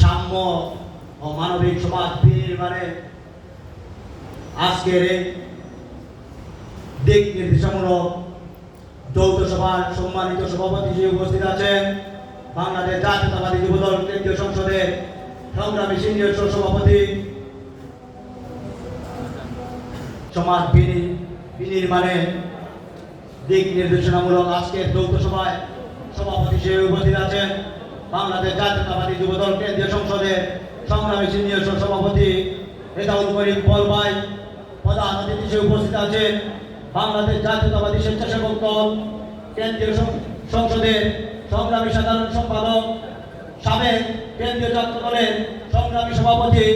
সাম্য ও মানবিক সমাজ বিনির্মাণে আজকের এই দিক নির্দেশামূলক যৌথ সভার সম্মানিত সভাপতি হিসেবে উপস্থিত আছেন, বাংলাদেশ জাতীয়তাবাদী যুবদল কেন্দ্রীয় সংসদের সংগ্রামী সিনিয়র সভাপতি সমাজ বিনি- বিনির্মাণে দিক নির্দেশনামূলক আজকের যৌথ সভায় সভাপতি হিসেবে উপস্থিত আছেন বাংলাদেশ জাতীয়তাবাদী যুবদল কেন্দ্রীয় সংসদের সংগ্রামী সিনিয়র সভাপতি রেজাউল করিম পল ভাই প্রধান অতিথি হিসেবে উপস্থিত আছেন বাংলাদেশ জাতীয়তাবাদী স্বেচ্ছাসেবক দল কেন্দ্রীয় সং- সংসদের সংগ্রামী সাধারণ সম্পাদক, সাবেক কেন্দ্রীয় ছাত্র দলের সংগ্রামী সভাপতি,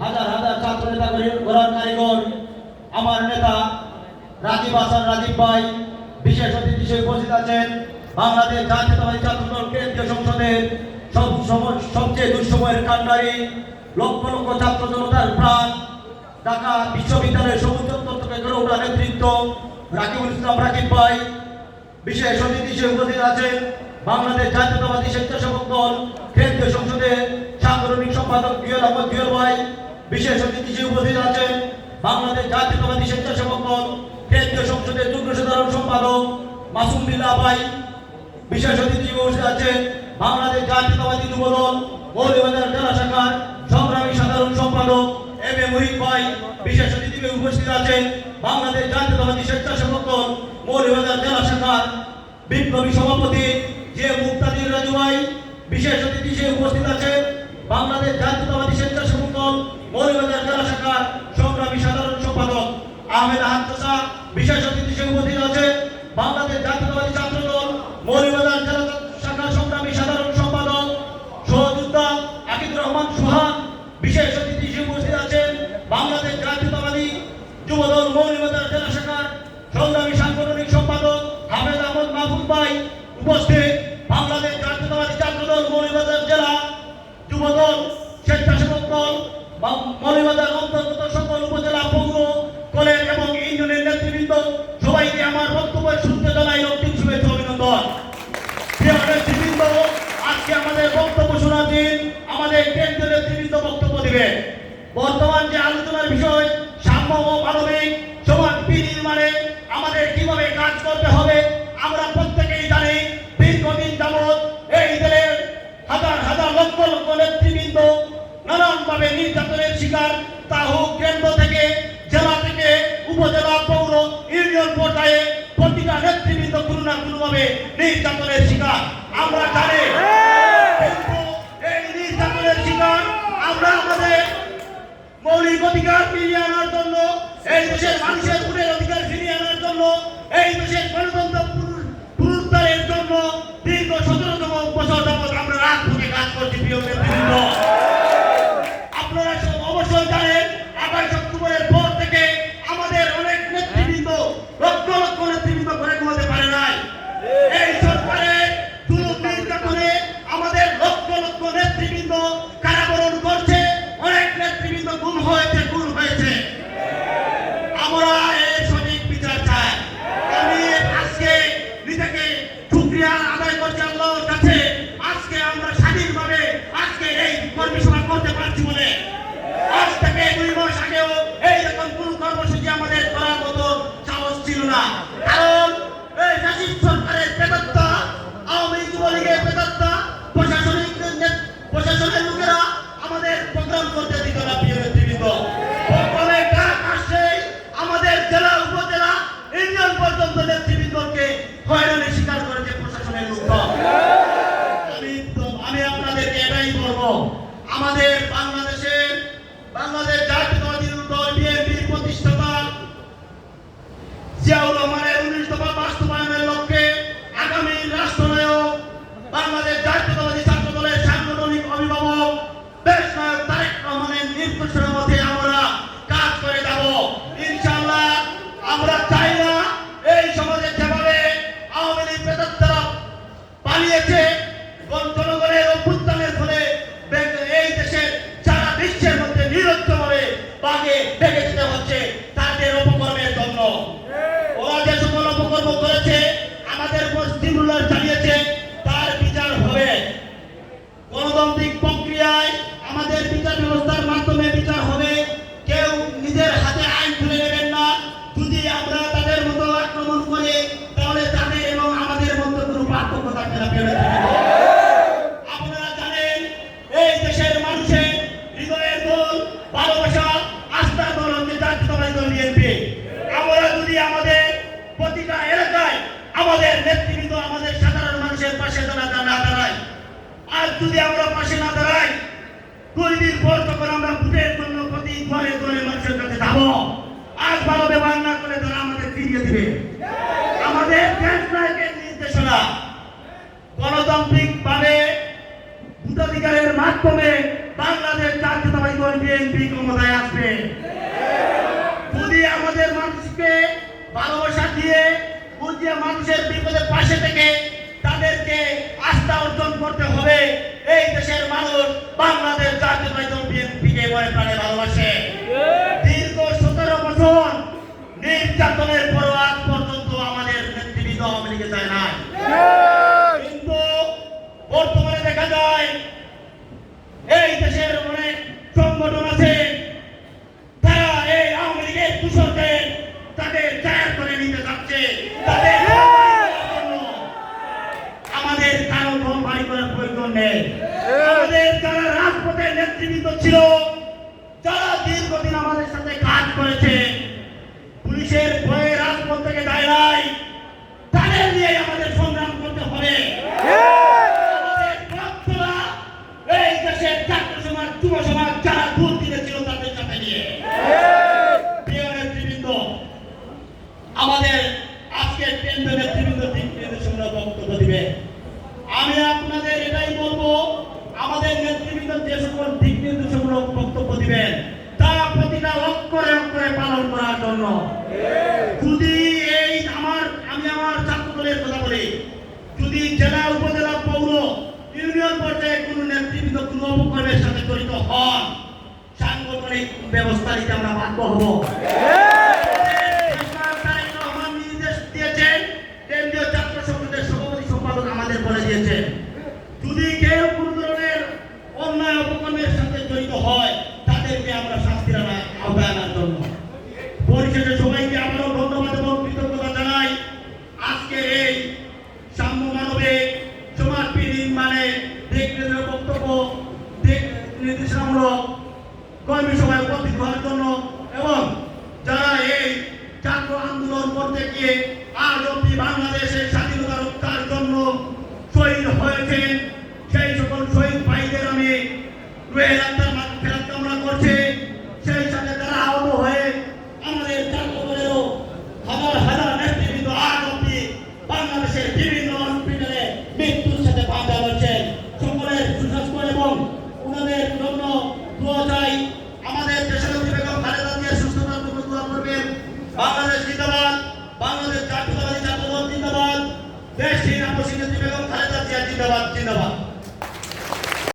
হাজার হাজার ছাত্র নেতা গড়ার কারিগর, আমার নেতা রাজীব হাসান রাজীব ভাই, বিশেষ অতিথি হিসেবে উপস্থিত আছেন বাংলাদেশ জাতীয়তাবাদী ছাত্র দল কেন্দ্রীয় সংসদের সব সবচেয়ে দুঃসময়ের কান্ডারি লক্ষ লক্ষ ছাত্র জনতার প্রাণ। ঢাকা বিশ্ববিদ্যালয়ের সবুজ থেকে গড়ে ওঠা নেতৃত্ব রাকিবুল ইসলাম রাকিব ভাই। বিশেষ অতিথি হিসেবে উপস্থিত আছেন বাংলাদেশ জাতীয়তাবাদী স্বেচ্ছাসেবক দল কেন্দ্রীয় সংসদের সাংগঠনিক সম্পাদক জুয়েল আহমদ জুয়েল ভাই। বিশেষ অতিথি হিসেবে উপস্থিত আছেন বাংলাদেশ জাতীয়তাবাদী স্বেচ্ছাসেবক দল কেন্দ্রীয় সংসদের যুগ্ম সাধারণ সম্পাদক মাসুম বিল্লাহ ভাই। বিশেষ অতিথি উপস্থিত আছেন বাংলাদেশ জাতীয়তাবাদী যুব দল জেলা শাখার সংগ্রামী সাধারণ সম্পাদক এম এ মুহিত ভাই বিশেষ অতিথি উপস্থিত আছেন বাংলাদেশ জাতীয়তাবাদী স্বেচ্ছাসেবক দল মৌলবাজার জেলা শাখার বিপ্লবী সভাপতি যে মুক্তাদির রাজু ভাই বিশেষ অতিথি হিসেবে উপস্থিত আছেন বাংলাদেশ জাতীয়তাবাদী স্বেচ্ছাসেবক দল মৌলবাজার জেলা শাখার সংগ্রামী সাধারণ সম্পাদক আহমেদ আহাদ বিশেষ অতিথি হিসেবে উপস্থিত আছেন বাংলাদেশ জাতীয়তাবাদী ছাত্র দল মৌলবাজার জেলা শাখার সংগ্রামী সাধারণ সম্পাদক সহযোদ্ধা আকিদুর রহমান সুহান বিশেষ অতিথি হিসেবে উপস্থিত আছেন বাংলাদেশ জাতীয়তাবাদী যুবদল মৌলবাজার জেলা শাখার সংগ্রামী সাংগঠনিক সম্পাদক হাফেজ আহমদ মাহফুজ ভাই উপস্থিত বাংলাদেশ জাতীয়তাবাদী ছাত্রদল মৌলবাজার জেলা যুবদল স্বেচ্ছাসেবক দল বা- মৌলবাজার অন্তর্গত সকল উপজেলা পৌর কলেজ এবং ইউনিয়নের নেতৃবৃন্দ সবাইকে আমার বক্তব্য শুনতে জানাই অন্তিম শুভেচ্ছা অভিনন্দন প্রিয় নেতৃবৃন্দ আজকে আমাদের বক্তব্য শোনার দিন আমাদের কেন্দ্রীয় নেতৃবৃন্দ বক্তব্য দিবেন বর্তমান যে আলোচনার বিষয় সাম্য ও মানবিক সমাজ বিনির্মাণে আমাদের কীভাবে কাজ করতে হবে। আমরা প্রত্যেকেই জানি, দীর্ঘদিন যাবৎ এই দলের হাজার হাজার লক্ষ লক্ষ নেতৃবৃন্দ নানানভাবে নির্যাতনের শিকার। তা হোক কেন্দ্র থেকে, জেলা থেকে, উপজেলা, পৌর, ইউনিয়ন পর্যায়ে প্রতিটা নেতৃবৃন্দ কোনো না কোনোভাবে নির্যাতনের শিকার। আমরা জানি এই নির্যাতনের শিকার আমরা আমাদের মৌলিক অধিকার ফিরিয়ে আনার জন্য এই দেশের মানুষের ভোটের এই দেশের গণতন্ত্র পুনরু- পুনরুদ্ধারের জন্য দীর্ঘ সতেরোতম বছর যাবৎ আমরা রাত থেকে কাজ করছি প্রিয় নেতৃবৃন্দ আপনারা সব অবশ্যই জানেন আঠাশ অক্টোবরের পর থেকে আমাদের অনেক নেতৃবৃন্দ লক্ষ লক্ষ নেতৃবৃন্দ ঘরে ঘুমাতে পারে নাই এই সরকারের জুলুম নির্যাতনে আমাদের লক্ষ লক্ষ নেতৃবৃন্দ কারাবরণ করছে অনেক নেতৃবৃন্দ গুম হয়েছে গুম হয়েছে আমরা এর সঠিক বিচার চাই আমি আজকে নিজেকে শুক্রিয়া আদায় করছি আল্লাহর কাছে আজকে আমরা স্বাধীনভাবে আজকে এই কর্মী সভা করতে পারছি বলে আজ থেকে দুই মাস আগেও এই রকম কোন কর্মসূচি আমাদের করার মতো সাহস ছিল না কারণ এই জাতির সরকারের বেদত্তা আওয়ামী যুবলীগের বেদত্তা প্রশাসনিক নে- প্রশাসনের লোকেরা আমাদের প্রোগ্রাম করতে দিত না প্রিয় নেতৃবৃন্দ প্রোগ্রামে ডাক আসছেই আমাদের জেলা উপজেলা ইউনিয়ন পর্যন্ত নেতৃবৃন্দকে হয়রানির শিকার করেছে প্রশাসনের লোকরা আমি তো- আমি আপনাদেরকে এটাই বলব। আমাদের বাংলাদেশের বাংলাদেশ জাতীয়তাবাদী দল বিএনপির প্রতিষ্ঠাতা জিয়াউর রহমানের থেকে পাশে দাঁড়া না দাঁড়ায় আজ যদি আমরা পাশে না দাঁড়াই, দুই দিন পর তখন আমরা ভোটের জন্য প্রতি ঘরে ঘরে মানুষের কাছে যাব, আজ ভালো ব্যবহার না করে তারা আমাদের ফিরিয়ে দিবে। আমাদের নির্দেশনা। গণতান্ত্রিক ভাবে ভোটাধিকারের মাধ্যমে বাংলাদেশ জাতীয়তাবাদী দল বিএনপি ক্ষমতায় আসবে। যদি আমাদের মানুষকে ভালোবাসা দিয়ে, বুঝিয়ে মানুষের বিপদের পাশে থেকে আস্থা অর্জন করতে হবে। এই দেশের মানুষ বাংলাদেশ জাতীয় বিএনপিকে ভালোবাসে দীর্ঘ সতেরো বছর নির্যাতনের পর আজ পর্যন্ত আমাদের নেতৃবৃন্দ আওয়ামী লীগে যায় নাই কিন্তু বর্তমানে দেখা যায় এই দেশের অনেক সংগঠন আছে তারা এই আওয়ামী লীগের দূষণদের তাদের জায়ার করে নিতে যাচ্ছে তাদের জন্য আমাদের কারও ধন বাড়ি করার প্রয়োজন নেই আমাদের যারা রাজপথের নেতৃবৃন্দ ছিল, যারা দীর্ঘদিন আমাদের সাথে কাজ করেছে, পুলিশের ভয়ে রাজপথ থেকে যায় নাই, তাদের নিয়ে আমাদের সংগ্রাম করতে হবে। প্রিয় আমাদের নির্দেশনা বক্তব্য দিবে। আমি আপনাদের এটাই বলব, আমাদের নেতৃবৃন্দ যে সকল দিক নির্দেশমূলক বক্তব্য দিবেন তা প্রতিটা অক্ষরে অক্ষরে পালন করার জন্য। যদি এই আমার, আমি আমার ছাত্র দলের কথা বলি, যদি জেলা, উপজেলা, পৌর, ইউনিয়ন পর্যায়ে কোনো নেতৃবৃন্দ কোনো সাথে জড়িত হন, সাংগঠনিক ব্যবস্থা নিতে আমরা বাধ্য হব দেশনায়ক তারেক রহমান নির্দেশ দিয়েছেন কেন্দ্রীয় ছাত্র সংসদের সভাপতি সম্পাদক আমাদের বলে দিয়েছেন যদি কেউ কোনো ধরনের অন্যায় অপকর্মের সাথে জড়িত হয় তাদেরকে আমরা শাস্তির আনা- আওতায় আনার জন্য পরিশেষে সবাইকে আবারও ধন্যবাদ এবং কৃতজ্ঞতা জানাই আজকের এই সাম্য মানবিক সমাজ মানে দিকনির্দেশক বক্তব্য দিক নির্দেশনামূলক কর্মী সভায় উপস্থিত হওয়ার জন্য এবং যারা এই ছাত্র আন্দোলন করতে গিয়ে আজ অব্দি বাংলাদেশের স্বাধীনতা রক্ষার জন্য শহীদ হয়েছেন, সেই সকল শহীদ ভাইদের আমি রুহের